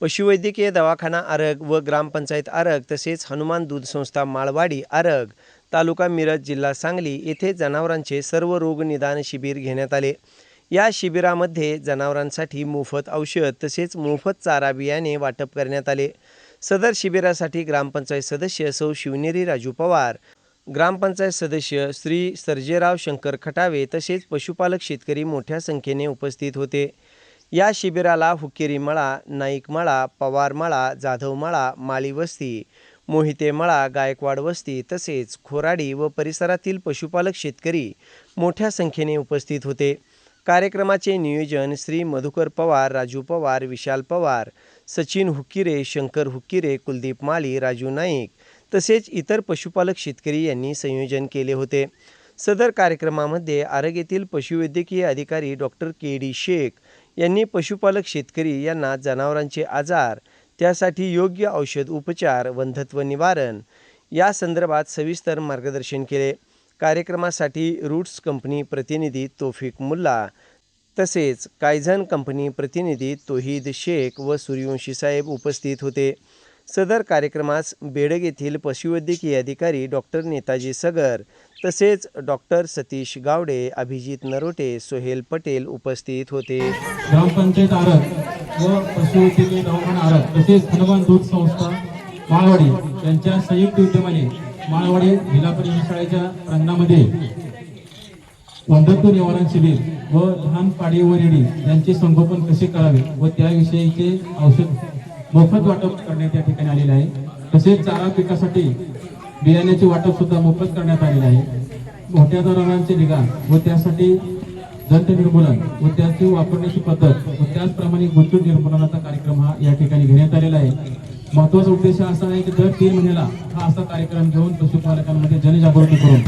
पशुवैद्यकीय दवाखाना आरग व ग्रामपंचायत आरग तसेच हनुमान दूध संस्था माळवाडी आरग तालुका मिरज जिल्हा सांगली येथे जनावरांचे सर्व रोग निदान शिबिर घेण्यात आले. या शिबिरामध्ये जनावरांसाठी मोफत औषध तसेच मोफत चारा बियाणे वाटप करण्यात आले. सदर शिबिरासाठी ग्रामपंचायत सदस्य सौ शिवनेरी राजू पवार ग्रामपंचायत सदस्य श्री सर्जेराव शंकर खटावे तसेच पशुपालक शेतकरी मोठ्या संख्येने उपस्थित होते. या शिबिराला हुक्केरी मळा नाईक मळा पवार मळा जाधव मळा माळी वस्ती मोहिते मळा गायकवाड वस्ती तसेच खोराडी व परिसरातील पशुपालक शेतकरी मोठ्या संख्येने उपस्थित होते. कार्यक्रमाचे नियोजन श्री मधुकर पवार राजू पवार विशाल पवार सचिन हुक्किरे शंकर हुक्किरे कुलदीप माळी राजू नाईक तसेच इतर पशुपालक शेतकरी यांनी संयोजन केले होते. सदर कार्यक्रमामध्ये आरग येथील पशुवैद्यकीय अधिकारी डॉक्टर के डी शेख यांनी पशुपालक शेतकरी यांना जनावरांचे आजार त्यासाठी योग्य औषध उपचार वंधत्व निवारण या संदर्भात सविस्तर मार्गदर्शन केले. कार्यक्रमासाठी रूट्स कंपनी प्रतिनिधी तोफिक मुल्ला तसेच कायझन कंपनी प्रतिनिधी तोहीद शेख व सूर्यवंशी साहेब उपस्थित होते. सदर कार्यक्रमास बेडग येथील पशुवैद्यकीय अधिकारी डॉक्टर नेताजी सगर तसेच डॉक्टर सतीश गावडे अभिजित नरोटे सोहेल पटेल उपस्थित होते. ग्रामपंचायत आरत व पशुवैद्यकीय दवाखाना आरत तसेच हनुमान दूध संस्था माळवाडी यांच्या संयुक्त उद्यमाने माळवाडी जिल्हा परिषद शाळेच्या प्रांगणामध्ये वंधत्व निवारण शिबिर व लहान पाडी व रेडी यांचे संगोपन कसे करावे व त्याविषयीचे औषध मोफत वाटप करण्यात या ठिकाणी आलेलं आहे. तसेच चारा पिकासाठी बियाण्याचे वाटप सुद्धा मोफत करण्यात आलेले आहे. मोठ्या जनावरांचे निगा व त्यासाठी दंत निर्मूलन व त्याची वापरण्याची पद्धत व त्याचप्रमाणे गुंतून निर्मूलनाचा कार्यक्रम हा या ठिकाणी घेण्यात आलेला आहे. महत्त्वाचा उद्देश असा आहे की दर तीन महिन्याला हा असा कार्यक्रम घेऊन पशुपालकांमध्ये जनजागृती करून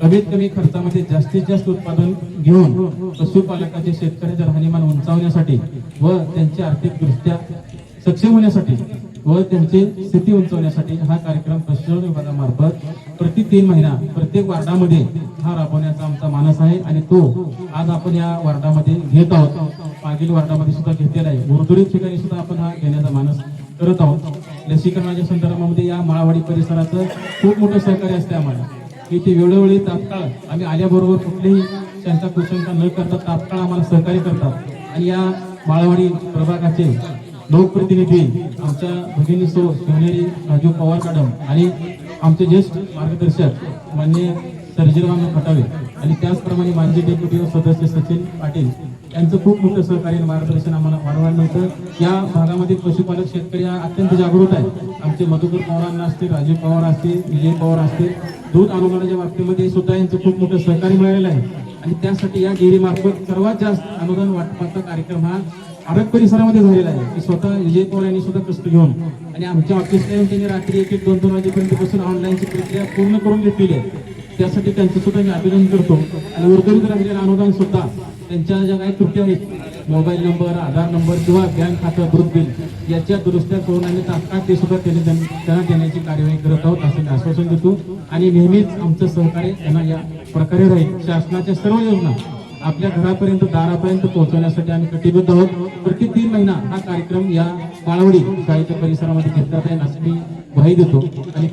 कमीत कमी खर्चामध्ये जास्तीत जास्त उत्पादन घेऊन पशुपालकाचे शेतकऱ्याचे राहणीमान उंचावण्यासाठी व त्यांची आर्थिकदृष्ट्या सक्षम होण्यासाठी व त्यांची स्थिती उंचवण्यासाठी हा कार्यक्रम पशुधन विभागामार्फत प्रति तीन महिना प्रत्येक वार्डामध्ये हा राबवण्याचा आमचा मानस आहे आणि तो आज आपण या वार्डामध्ये घेत आहोत. मागील वार्डामध्ये सुद्धा घेतलेला आहे. उर्दुरीत ठिकाणी सुद्धा आपण हा घेण्याचा मानस करत आहोत. लसीकरणाच्या संदर्भामध्ये या माळावाडी परिसराचं खूप मोठं सहकार्य असते आम्हाला. की ते वेळोवेळी तात्काळ आम्ही आल्याबरोबर कुठलीही शंका कुशंका न करता तात्काळ आम्हाला सहकार्य करतात. आणि या माळावाडी प्रभागाचे लोकप्रतिनिधी आमच्या भगिनी सो शिवनेरी राजू पवार मॅडम आणि आमचे ज्येष्ठ मार्गदर्शक मान्य सर्जीराम खटावे आणि त्याचप्रमाणे माजी डेप्युटी सदस्य सचिन पाटील यांचं खूप मोठं सहकार्य आणि मार्गदर्शन आम्हाला वाढवायला मिळतं. या भागामध्ये पशुपालक शेतकरी हा अत्यंत जागृत आहे. आमचे मधुकर पवारांना असतील राजीव पवार असतील विजय पवार असतील दूध अनुदानाच्या बाबतीमध्ये सुद्धा यांचं खूप मोठं सहकार्य मिळालेलं आहे. आणि त्यासाठी या डेअरीमार्फत सर्वात जास्त अनुदान वाटपाचा कार्यक्रम हा आरग परिसरामध्ये झालेला आहे. की स्वतः विजय पवार यांनी सुद्धा कष्ट घेऊन आणि आमच्या ऑफिसला येऊन त्यांनी रात्री एक एक दोन दोन वाजेपर्यंत बसून ऑनलाईनची प्रक्रिया पूर्ण करून घेतलेली आहे. त्यासाठी त्यांचं सुद्धा मी अभिनंदन करतो. आणि उर्वरित राहिलेलं अनुदान सुद्धा त्यांच्या ज्या काही त्रुटी आहेत मोबाईल नंबर आधार नंबर किंवा बँक खातं दूध बिल याच्या दुरुस्त्या करून आम्ही तात्काळ ते सुद्धा त्यांनी त्यांना देण्याची कार्यवाही करत आहोत असं मी आश्वासन देतो. आणि नेहमीच आमचं सहकार्य त्यांना या प्रकारे राहील. शासनाच्या सर्व योजना आपल्या घरापर्यंत दारापर्यंत पोहोचवण्यासाठी आम्ही कटिबद्ध आहोत. प्रति तीन महिना हा कार्यक्रम या काळवडी साहित्य परिसरामध्ये घेतला जाईल असं मी ग्वाही देतो आणि